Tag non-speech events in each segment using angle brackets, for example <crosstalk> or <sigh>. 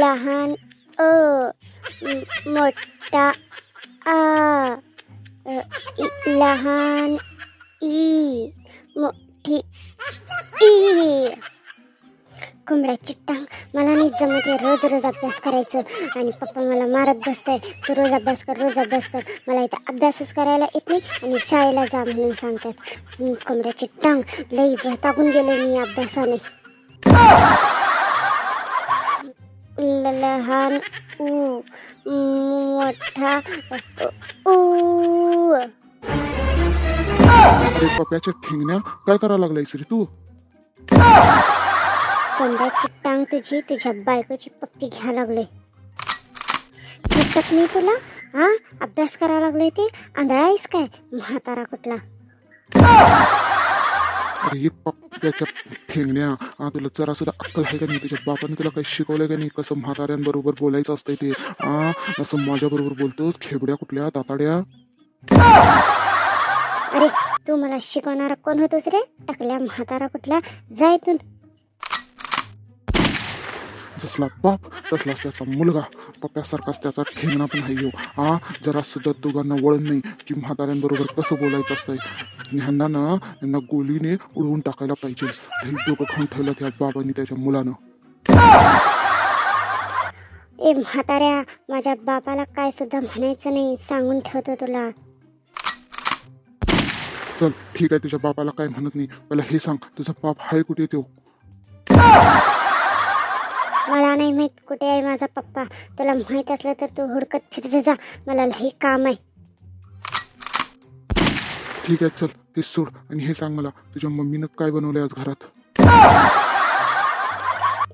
लहान अ मोठा आ अ, लहान ई मोठी ई. कोंबड्याची टांग. मला नाही जमत आहे रोज रोज अभ्यास करायचं आणि पप्पा मला मारत बसताय. तू रोज अभ्यास कर रोज अभ्यास कर. मला इथं अभ्यासच करायला येत नाही आणि शाळेला जा म्हणून सांगतात. कोंबड्याची टांग. लई वैतागून गेले मी अभ्यासाने. लहान ऊ मोठा ऊ। अरे पप्याच्या ठेंगण्या काय करायला लागलायस रे तू? कोंबड्याची टांग तुझी तुझ्या बायकोची पप्पी घ्या लागले दिसत नाही तुला? हा? अभ्यास करायला लागले ते? आंधळाईस काय? म्हातारा कुठला? अरे हे पप्प्याच्या ठेंगण्या हा तुला जरा सुद्धा अक्कल आहे का नाही तुझ्या बापाने? तुला काही शिकवलंय का नाही? कसं म्हाताऱ्यांबरोबर बोलायचं असतंय ते? हा असं माझ्याबरोबर बोलतोस? खेबड्या कुठल्या? दाताड्या अरे तू मला शिकवणारा कोण होतोस रे? टाकल्या म्हातारा कुठला जायतून जसला बाप तसलाच त्याचा मुलगा. पप्प्यासारखाच त्याचा ठेंगणा पण आहे ह्यो. हा जरा सुद्धा दोघांना वळण नाही. की म्हाताऱ्यांबरोबर कसं बोलायचं असतंय? ह्यांना ना यांना गोलीने उडवून टाकायला पाहिजे. हे डोकं खाऊन ठेवलं त्या बाबांनी त्याच्या मुलानं. ए म्हाताऱ्या माझ्या बापाला काय सुद्धा म्हणायचं नाही. सांगून ठेवतो तुला. चल ठीक आहे. तुझ्या बापाला काय म्हणत नाही. पहिला हे सांग. तुझा बाप हाय कुठे तो? मला नाही माहीत कुठे आहे माझा पप्पा. तुला माहीत असलं तर तू हुडकत फिरत जा. मला लई काम आहे. ठीक आहे चल ते सोड आणि हे सांग मला तुझ्या मम्मीनं काय बनवलंय आज घरात?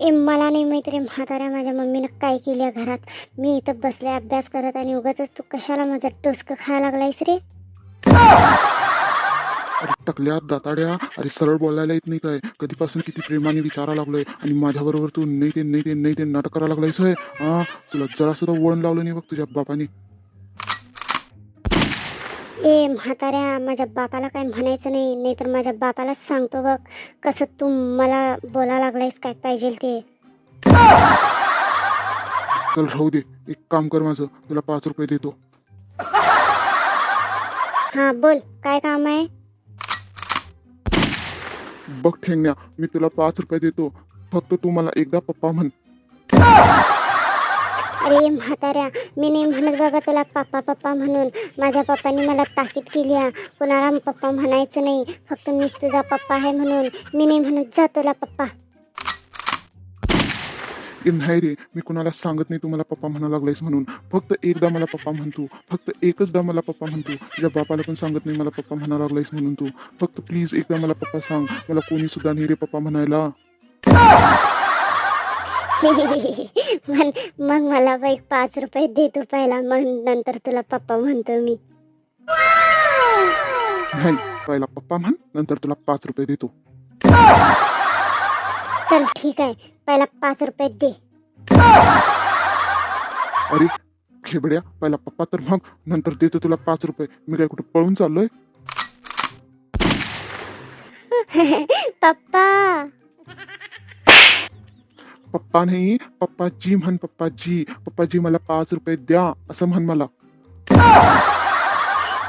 ए मला नाही माहीत रे म्हाताऱ्या माझ्या मम्मीनं काय केलं घरात. मी इथं बसले अभ्यास करत आणि उगाच तू कशाला माझं डोसकं खायला लागलायस रे? टकल्या दाताड्या अरे सरळ बोलायला येत नाही काय कधीपासून किती प्रेमाने विचारायला लागलोय आणि माझ्याबरोबर तू नाही ते नाही ते नाही ते नाटक करायला लागलायस होय? हा तुला जरा सुद्धा वळण लावलं नाही बघ तुझ्या बापाने. ए म्हाताऱ्या माझ्या बापाला काय म्हणायचं नाही नाहीतर माझ्या बापालाच सांगतो बघ कसं तू मला बोला लागलायस काय पाहिजे ते. चल राहू दे. एक काम कर माझं. तुला पाच रुपये देतो. हां बोल. काय काम आहे? बघ ठेंगण्या मी तुला पाच रुपये देतो. फक्त तू मला एकदा पप्पा म्हण. अरे म्हाताऱ्या मी नाही म्हणत बाबा तुला पप्पा पप्पा म्हणून. माझ्या पप्पानी मला ताकीद केली आहे कुणाला पप्पा म्हणायचं नाही. फक्त मीच तुझा पप्पा आहे म्हणून. मी नाही म्हणत जा तुला पप्पा. ए नाही रे मी कुणाला सांगत नाही तू मला पप्पा म्हणा लागलायस म्हणून. फक्त एकदा मला पप्पा म्हणतो फक्त एकचदा मला पप्पा म्हणतो तुझ्या बापाला पण सांगत नाही मला पप्पा म्हणा लागलायस म्हणून तू. फक्त प्लीज एकदा मला पप्पा सांग. मला कोणी सुद्धा नाही रे पप्पा म्हणायला. <laughs> म्हण मग मला बाई पाच रुपये दे तू पहिला मग नंतर तुला पप्पा म्हणतो मी. नाही पहिला पप्पा म्हण नंतर तुला पाच रुपये देतो. चल ठीक आहे. पहिला पाच रुपये दे। अरे खेबड्या पहिला पप्पा तर मग नंतर देतो तुला पाच रुपये. मी काय कुठे पळून चाललोय? <laughs> पप्पा! पप्पा नाही पप्पाजी म्हण पप्पाजी. पप्पाजी मला पाच रुपये द्या असं म्हण मला.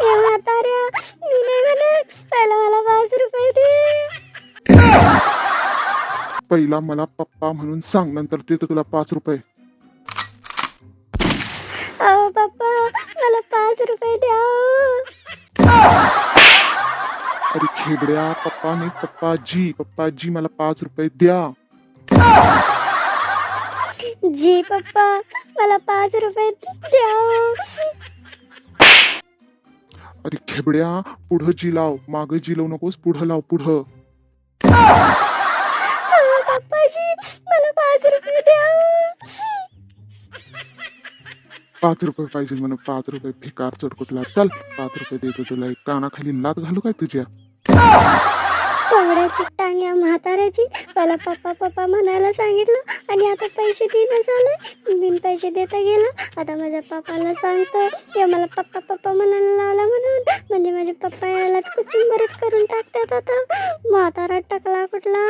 ए म्हाताऱ्या मी नाही म्हणत. पहिला मला पाच रुपये दे. <laughs> पहिला मला पप्पा म्हणून सांग नंतर देतो तुला पाच रुपये. अहो पप्पा मला पाच रुपये द्या. अरे खेबड्या पप्पा नाही पप्पाजी पप्पाजी मला पाच रुपये द्या. जी पप्पा मला पाच रुपये द्या. अरे खेबड्या पुढं जी लाव मागं जी लावू नकोस पुढं लाव पुढं. पाच रुपये पाहिजे म्हणून पाच रुपये फेकार चटकुटला चल पाच रुपये देतो तुला एक कानाखाली लात घालू काय तुझ्या? कोंबड्याची टांग्या म्हाताऱ्याची. मला पप्पा पप्पा म्हणायला सांगितलं आणि आता पैसे देणं झालं बिन पैसे देता गेलं. आता माझ्या पप्पाला सांगतो ते मला पप्पा पप्पा म्हणायला लावला म्हणून. म्हणजे माझे पप्पा याला कुचिंग बरंच करून टाकतात आता. म्हातारा टाकला कुठला?